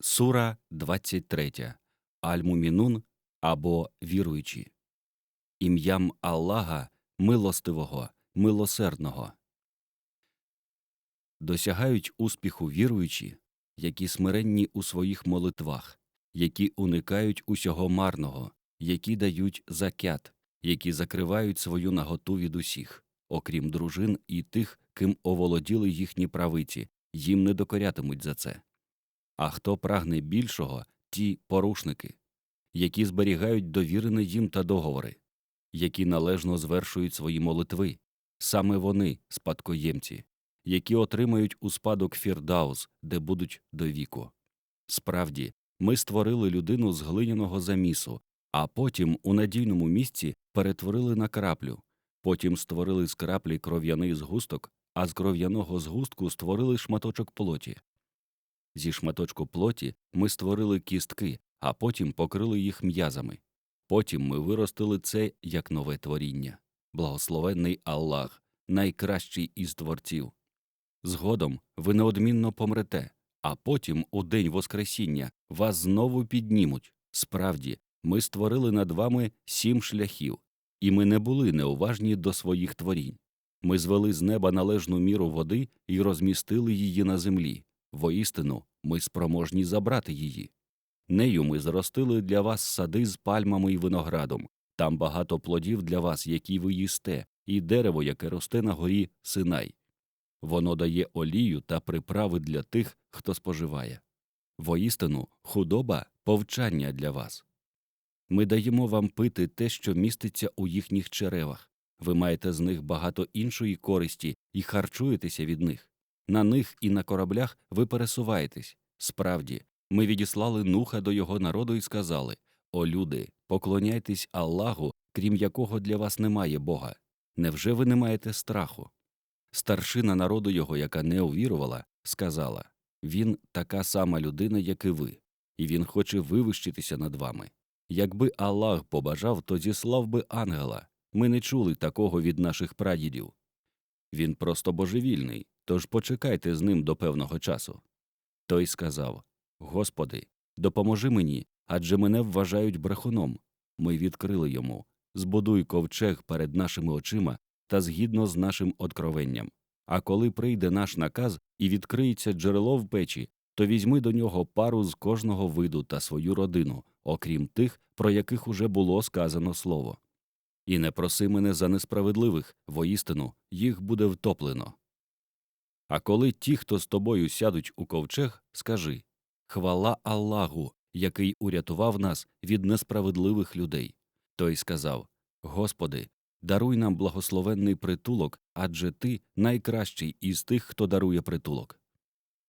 Сура 23. Аль-Мумінун або віруючі. Ім'ям Аллаха милостивого, милосердного. Досягають успіху віруючі, які смиренні у своїх молитвах, які уникають усього марного, які дають закят, які закривають свою наготу від усіх, окрім дружин і тих, ким оволоділи їхні правиці, їм не докорятимуть за це. А хто прагне більшого, ті порушники, які зберігають довірене їм та договори, які належно звершують свої молитви, саме вони спадкоємці, які отримають у спадок фірдаус, де будуть до віку. Справді, ми створили людину з глиняного замісу, а потім у надійному місці перетворили на краплю, потім створили з краплі кров'яний згусток, а з кров'яного згустку створили шматочок плоті. Зі шматочку плоті ми створили кістки, а потім покрили їх м'язами. Потім ми виростили це як нове творіння. Благословенний Аллах, найкращий із творців. Згодом ви неодмінно помрете, а потім, у день Воскресіння, вас знову піднімуть. Справді, ми створили над вами сім шляхів, і ми не були неуважні до своїх творінь. Ми звели з неба належну міру води і розмістили її на землі. Воістину, ми спроможні забрати її. Нею ми зростили для вас сади з пальмами і виноградом, там багато плодів для вас, які ви їсте, і дерево, яке росте на горі Синай. Воно дає олію та приправи для тих, хто споживає. Воістину, худоба повчання для вас. Ми даємо вам пити те, що міститься у їхніх черевах. Ви маєте з них багато іншої користі і харчуєтеся від них. На них і на кораблях ви пересуваєтесь. Справді, ми відіслали нуха до його народу і сказали О люди, поклоняйтесь Аллаху, крім якого для вас немає Бога. Невже ви не маєте страху? Старшина народу його, яка не увірувала, сказала Він така сама людина, як і ви, і він хоче вивищитися над вами. Якби Аллах побажав, то зіслав би ангела. Ми не чули такого від наших прадідів. Він просто божевільний, тож почекайте з ним до певного часу. Той сказав Господи, допоможи мені, адже мене вважають брехуном. Ми відкрили йому збудуй ковчег перед нашими очима та згідно з нашим откровенням. А коли прийде наш наказ і відкриється джерело в печі, то візьми до нього пару з кожного виду та свою родину, окрім тих, про яких уже було сказано слово. І не проси мене за несправедливих, воістину їх буде втоплено. А коли ті, хто з тобою сядуть у ковчег, скажи Хвала Аллаху, який урятував нас від несправедливих людей. Той сказав Господи, даруй нам благословенний притулок, адже ти найкращий із тих, хто дарує притулок.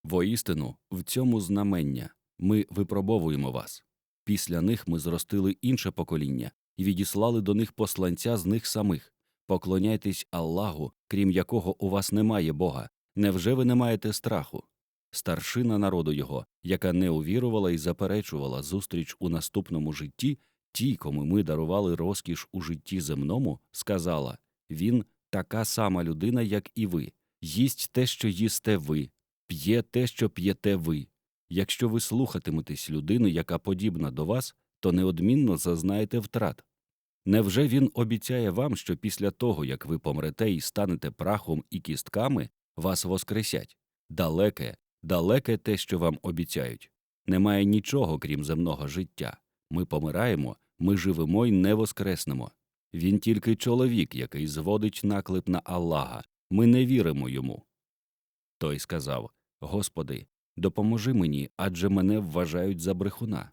Воістину, в цьому знамення ми випробовуємо вас. Після них ми зростили інше покоління і відіслали до них посланця з них самих. Поклоняйтесь Аллаху, крім якого у вас немає Бога. Невже ви не маєте страху? Старшина народу його, яка не увірувала і заперечувала зустріч у наступному житті, ті, кому ми дарували розкіш у житті земному, сказала він така сама людина, як і ви, їсть те, що їсте ви, п'є те, що п'єте ви. Якщо ви слухатиметесь людини, яка подібна до вас, то неодмінно зазнаєте втрат. Невже він обіцяє вам, що після того, як ви помрете і станете прахом і кістками, вас воскресять? Далеке, далеке те, що вам обіцяють. Немає нічого, крім земного життя. Ми помираємо, ми живемо і не воскреснемо. Він тільки чоловік, який зводить наклеп на Аллаха. Ми не віримо йому. Той сказав Господи, допоможи мені, адже мене вважають за брехуна.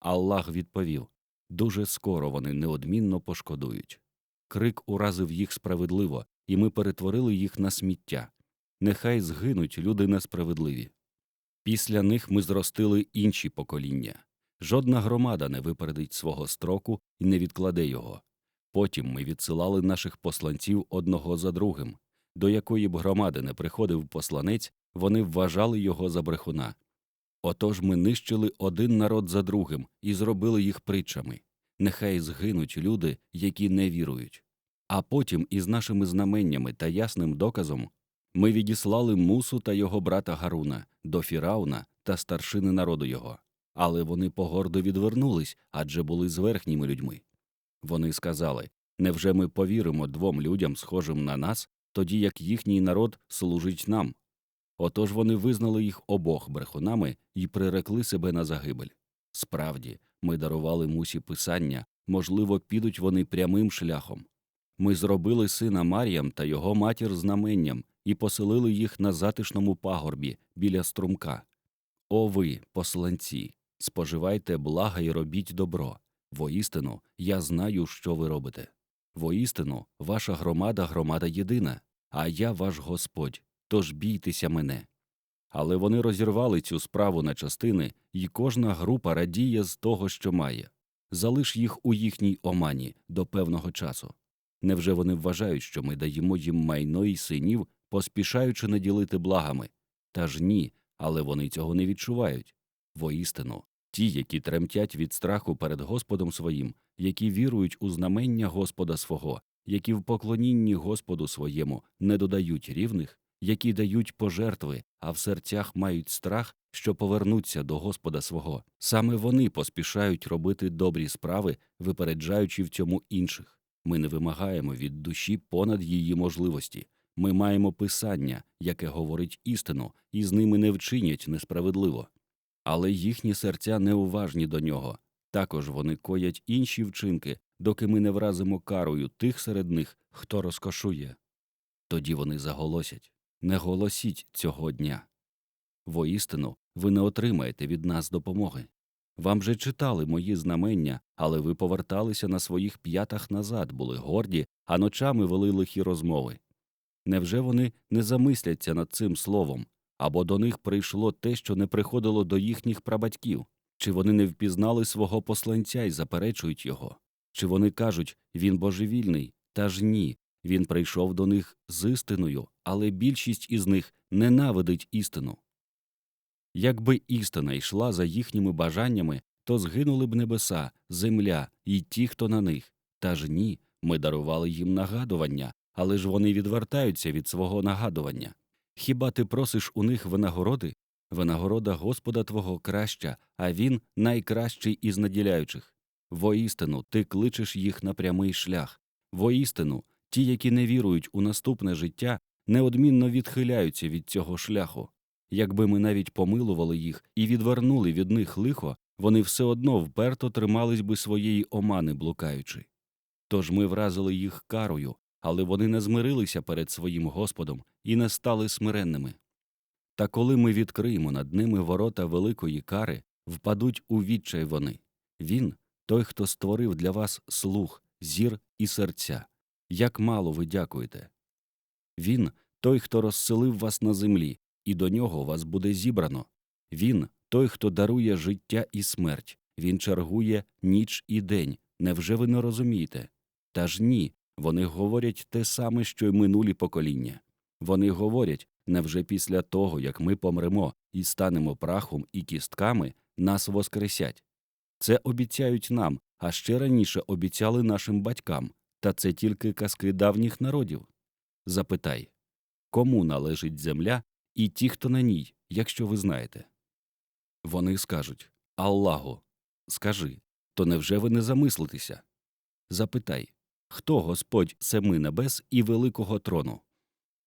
Аллах відповів Дуже скоро вони неодмінно пошкодують. Крик уразив їх справедливо, і ми перетворили їх на сміття. Нехай згинуть люди несправедливі. Після них ми зростили інші покоління. Жодна громада не випередить свого строку і не відкладе його. Потім ми відсилали наших посланців одного за другим. До якої б громади не приходив посланець, вони вважали його за брехуна. Отож ми нищили один народ за другим і зробили їх притчами. Нехай згинуть люди, які не вірують. А потім із нашими знаменнями та ясним доказом ми відіслали Мусу та його брата Гаруна до Фірауна та старшини народу його. Але вони погордо відвернулись, адже були зверхніми людьми. Вони сказали Невже ми повіримо двом людям, схожим на нас, тоді як їхній народ служить нам? Отож вони визнали їх обох брехунами і прирекли себе на загибель. Справді, ми дарували мусі писання, можливо, підуть вони прямим шляхом. Ми зробили сина Маріям та його матір знаменням і поселили їх на затишному пагорбі біля струмка. О ви, посланці, споживайте блага і робіть добро. Воістину, я знаю, що ви робите. Воістину, ваша громада громада єдина, а я ваш Господь, тож бійтеся мене. Але вони розірвали цю справу на частини, і кожна група радіє з того, що має. Залиш їх у їхній омані до певного часу. Невже вони вважають, що ми даємо їм майно й синів, поспішаючи наділити благами? Та ж ні, але вони цього не відчувають. Воістину, ті, які тремтять від страху перед Господом своїм, які вірують у знамення Господа свого, які в поклонінні Господу своєму не додають рівних, які дають пожертви, а в серцях мають страх, що повернуться до Господа свого. Саме вони поспішають робити добрі справи, випереджаючи в цьому інших. Ми не вимагаємо від душі понад її можливості. Ми маємо писання, яке говорить істину, і з ними не вчинять несправедливо. Але їхні серця неуважні до нього. Також вони коять інші вчинки, доки ми не вразимо карою тих серед них, хто розкошує. Тоді вони заголосять не голосіть цього дня. Воістину, ви не отримаєте від нас допомоги. Вам же читали мої знамення, але ви поверталися на своїх п'ятах назад, були горді, а ночами вели лихі розмови. Невже вони не замисляться над цим словом, або до них прийшло те, що не приходило до їхніх прабатьків? Чи вони не впізнали свого посланця і заперечують його? Чи вони кажуть він божевільний? Та ж ні, він прийшов до них з істиною, але більшість із них ненавидить істину. Якби істина йшла за їхніми бажаннями, то згинули б небеса, земля і ті, хто на них. Та ж ні, ми дарували їм нагадування, але ж вони відвертаються від свого нагадування. Хіба ти просиш у них винагороди? Винагорода Господа твого краща, а він найкращий із наділяючих. Воістину, ти кличеш їх на прямий шлях. Воістину, ті, які не вірують у наступне життя, неодмінно відхиляються від цього шляху. Якби ми навіть помилували їх і відвернули від них лихо, вони все одно вперто тримались би своєї омани блукаючи. Тож ми вразили їх карою, але вони не змирилися перед своїм Господом і не стали смиренними. Та коли ми відкриємо над ними ворота великої кари, впадуть у відчай вони. Він той, хто створив для вас слух, зір і серця. Як мало ви дякуєте. Він той, хто розселив вас на землі, і до нього вас буде зібрано. Він той, хто дарує життя і смерть, він чергує ніч і день. Невже ви не розумієте? Та ж ні, вони говорять те саме, що й минулі покоління. Вони говорять, невже після того, як ми помремо і станемо прахом і кістками, нас воскресять. Це обіцяють нам, а ще раніше обіцяли нашим батькам, та це тільки казки давніх народів. Запитай кому належить земля і ті, хто на ній, якщо ви знаєте. Вони скажуть Аллаху, скажи, то невже ви не замислитеся? Запитай хто Господь семи небес і великого трону?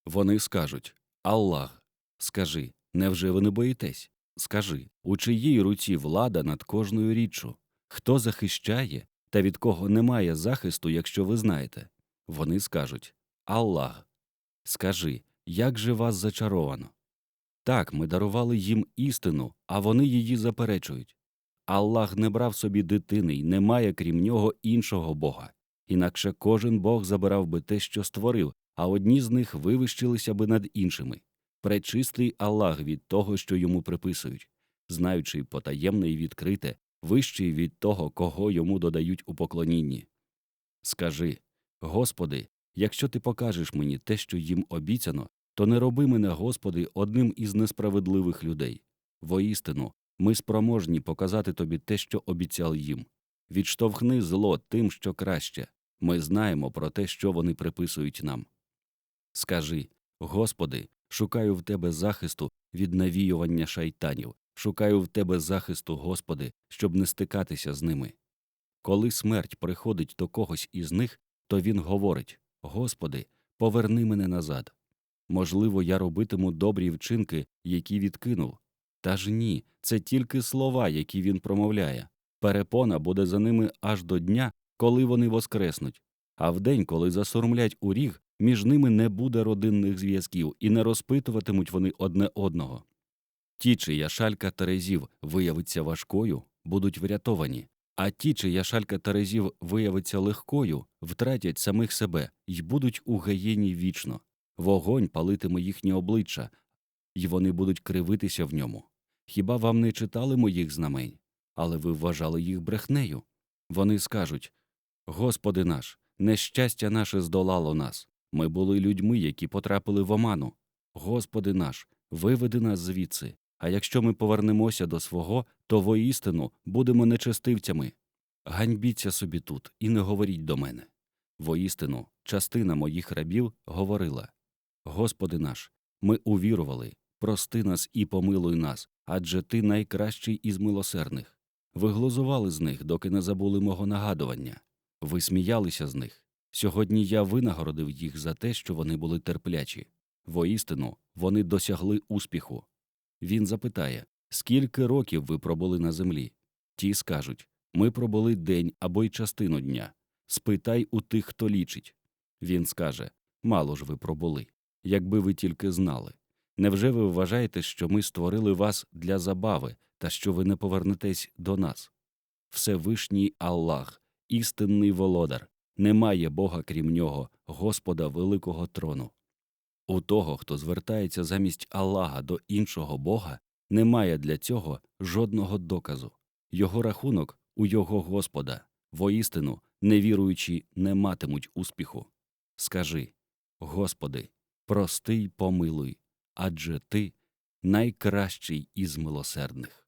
Вони скажуть Аллах, скажи, невже ви не боїтесь? Скажи, у чиїй руці влада над кожною річчю? Хто захищає та від кого немає захисту, якщо ви знаєте? Вони скажуть Аллах. Скажи, як же вас зачаровано? Так, ми дарували їм істину, а вони її заперечують. Аллах не брав собі дитини й немає крім нього іншого Бога. Інакше кожен Бог забирав би те, що створив, а одні з них вивищилися би над іншими. Пречистий Аллах від того, що йому приписують, знаючи потаємне і відкрите, вищий від того, кого йому додають у поклонінні. Скажи Господи, якщо ти покажеш мені те, що їм обіцяно, то не роби мене, Господи, одним із несправедливих людей. Воістину, ми спроможні показати тобі те, що обіцяв їм. Відштовхни зло тим, що краще. Ми знаємо про те, що вони приписують нам. Скажи Господи, шукаю в тебе захисту від навіювання шайтанів, шукаю в тебе захисту, Господи, щоб не стикатися з ними. Коли смерть приходить до когось із них, то він говорить Господи, поверни мене назад. Можливо, я робитиму добрі вчинки, які відкинув. Та ж ні, це тільки слова, які він промовляє. Перепона буде за ними аж до дня, коли вони воскреснуть. А вдень, коли засурмлять у ріг, між ними не буде родинних зв'язків і не розпитуватимуть вони одне одного. Ті, чия шалька терезів виявиться важкою, будуть врятовані, а ті, чия шалька терезів виявиться легкою, втратять самих себе й будуть у гаєні вічно. Вогонь палитиме їхні обличчя, й вони будуть кривитися в ньому. Хіба вам не читали моїх знамень? Але ви вважали їх брехнею. Вони скажуть Господи наш, нещастя наше здолало нас. Ми були людьми, які потрапили в оману. Господи наш, виведи нас звідси. А якщо ми повернемося до свого, то воістину будемо нечестивцями. Ганьбіться собі тут і не говоріть до мене. Воістину, частина моїх рабів говорила Господи наш, ми увірували, прости нас і помилуй нас, адже ти найкращий із милосердних. Ви глузували з них, доки не забули мого нагадування. Ви сміялися з них. Сьогодні я винагородив їх за те, що вони були терплячі. Воістину, вони досягли успіху. Він запитає Скільки років ви пробули на землі? Ті скажуть Ми пробули день або й частину дня. Спитай у тих, хто лічить. Він скаже Мало ж ви пробули. Якби ви тільки знали. Невже ви вважаєте, що ми створили вас для забави та що ви не повернетесь до нас? Всевишній Аллах, істинний володар, немає Бога крім нього, Господа великого трону. У того, хто звертається замість Аллаха до іншого Бога, немає для цього жодного доказу. Його рахунок у його Господа, воістину, невіруючі не матимуть успіху. Скажи Господи, прости й помилуй, адже ти найкращий із милосердних.